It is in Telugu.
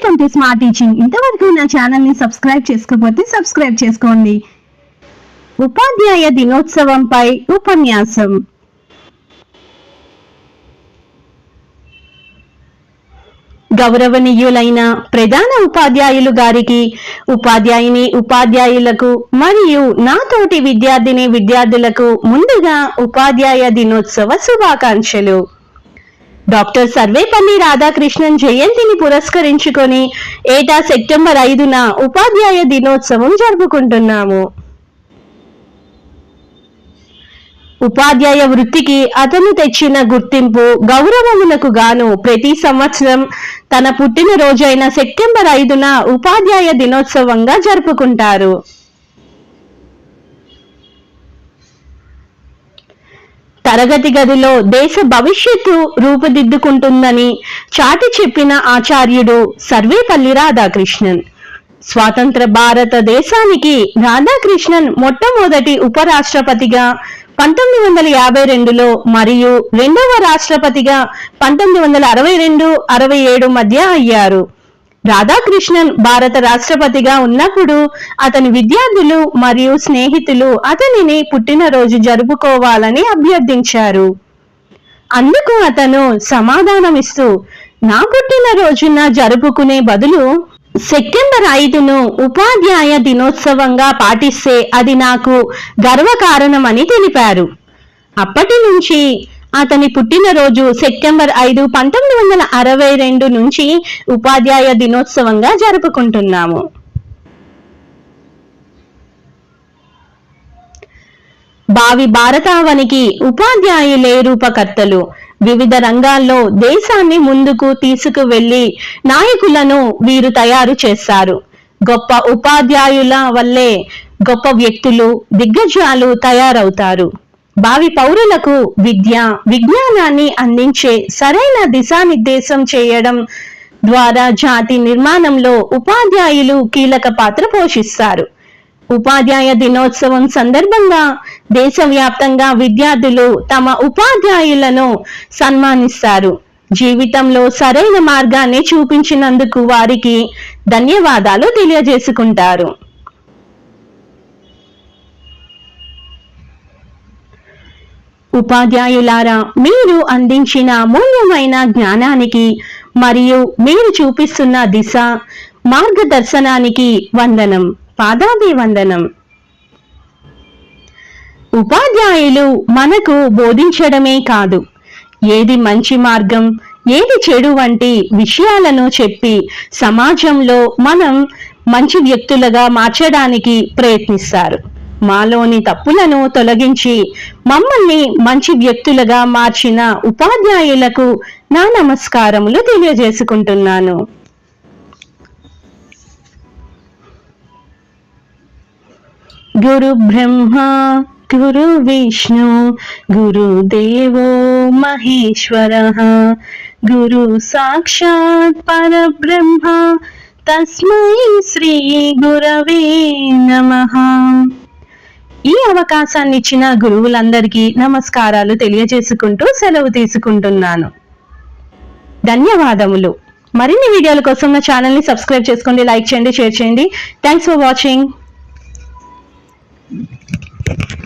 వెల్కమ్ టు స్మార్ట్ టీచింగ్ ఇంతవరకు నా ఛానల్ని సబ్స్క్రైబ్ చేసుకోకపోతే సబ్స్క్రైబ్ చేసుకోండి. ఉపాధ్యాయ దినోత్సవంపై ఉపన్యాసం. గౌరవనీయులైన ప్రధాన ఉపాధ్యాయులు గారికి ఉపాధ్యాయుని ఉపాధ్యాయులకు మరియు నాతోటి విద్యార్థిని విద్యార్థులకు ముందుగా ఉపాధ్యాయ దినోత్సవ శుభాకాంక్షలు. డాక్టర్ సర్వేపల్లి రాధాకృష్ణన్ జయంతిని పురస్కరించుకొని ఏటా సెప్టెంబర్ ఐదున ఉపాధ్యాయ దినోత్సవం జరుపుకుంటున్నాము. ఉపాధ్యాయ వృత్తికి అతను తెచ్చిన గుర్తింపు గౌరవములకు గాను ప్రతి సంవత్సరం తన పుట్టినరోజైన సెప్టెంబర్ ఐదున ఉపాధ్యాయ దినోత్సవంగా జరుపుకుంటారు. తరగతి గదిలో దేశ భవిష్యత్తు రూపుదిద్దుకుంటుందని చాటి చెప్పిన ఆచార్యుడు సర్వేపల్లి రాధాకృష్ణన్. స్వాతంత్ర భారతదేశానికి రాధాకృష్ణన్ మొట్టమొదటి ఉపరాష్ట్రపతిగా పంతొమ్మిది వందల యాభై రెండులో మరియు రెండవ రాష్ట్రపతిగా పంతొమ్మిది వందల అరవై రెండు అరవై ఏడు మధ్య అయ్యారు. రాధాకృష్ణన్ భారత రాష్ట్రపతిగా ఉన్నప్పుడు అతని విద్యార్థులు మరియు స్నేహితులు అతనిని పుట్టినరోజు జరుపుకోవాలని అభ్యర్థించారు. అందుకు అతను సమాధానమిస్తూ నా పుట్టినరోజున జరుపుకునే బదులు సెప్టెంబర్ ఐదును ఉపాధ్యాయ దినోత్సవంగా పాటిస్తే అది నాకు గర్వకారణమని తెలిపారు. అప్పటి నుంచి అతని పుట్టినరోజు సెప్టెంబర్ ఐదు పంతొమ్మిది వందల అరవై రెండు నుంచి ఉపాధ్యాయ దినోత్సవంగా జరుపుకుంటున్నాము. భావి భారతావనికి ఉపాధ్యాయులే రూపకర్తలు. వివిధ రంగాల్లో దేశాన్ని ముందుకు తీసుకువెళ్ళి నాయకులను వీరు తయారు చేస్తారు గొప్ప ఉపాధ్యాయుల వల్లే గొప్ప వ్యక్తులు దిగ్గజాలు తయారవుతారు. భావి పౌరులకు విద్య విజ్ఞానాన్ని అందించే సరైన దిశానిర్దేశం చేయడం ద్వారా జాతి నిర్మాణంలో ఉపాధ్యాయులు కీలక పాత్ర పోషిస్తారు. ఉపాధ్యాయ దినోత్సవం సందర్భంగా దేశవ్యాప్తంగా విద్యార్థులు తమ ఉపాధ్యాయులను సన్మానిస్తారు. జీవితంలో సరైన మార్గాన్ని చూపించినందుకు వారికి ధన్యవాదాలు తెలియజేసుకుంటారు. ఉపాధ్యాయులారా మీరు అందించిన అమూల్యమైన జ్ఞానానికి మరియు మీరు చూపిస్తున్న దిశ మార్గదర్శనానికి వందనం పాదాది వందనం. ఉపాధ్యాయులు మనకు బోధించడమే కాదు ఏది మంచి మార్గం ఏది చెడు వంటి విషయాలను చెప్పి సమాజంలో మనం మంచి వ్యక్తులుగా మార్చడానికి ప్రయత్నిస్తారు. మాలోని తప్పులను తొలగించి మమ్మల్ని మంచి వ్యక్తులుగా మార్చిన ఉపాధ్యాయులకు నా నమస్కారములు తెలియజేసుకుంటున్నాను. గురు బ్రహ్మ గురు విష్ణు గురుదేవో మహేశ్వర గురు సాక్షాత్ పరబ్రహ్మ తస్మై శ్రీ గురవే నమః. ఈ అవకాశాన్ని ఇచ్చిన గురువులందరికీ నమస్కారాలు తెలియజేసుకుంటూ సెలవు తీసుకుంటున్నాను. ధన్యవాదములు. మరిన్ని వీడియోల కోసం నా ఛానల్ని సబ్స్క్రైబ్ చేసుకోండి లైక్ చేయండి షేర్ చేయండి. Thanks for watching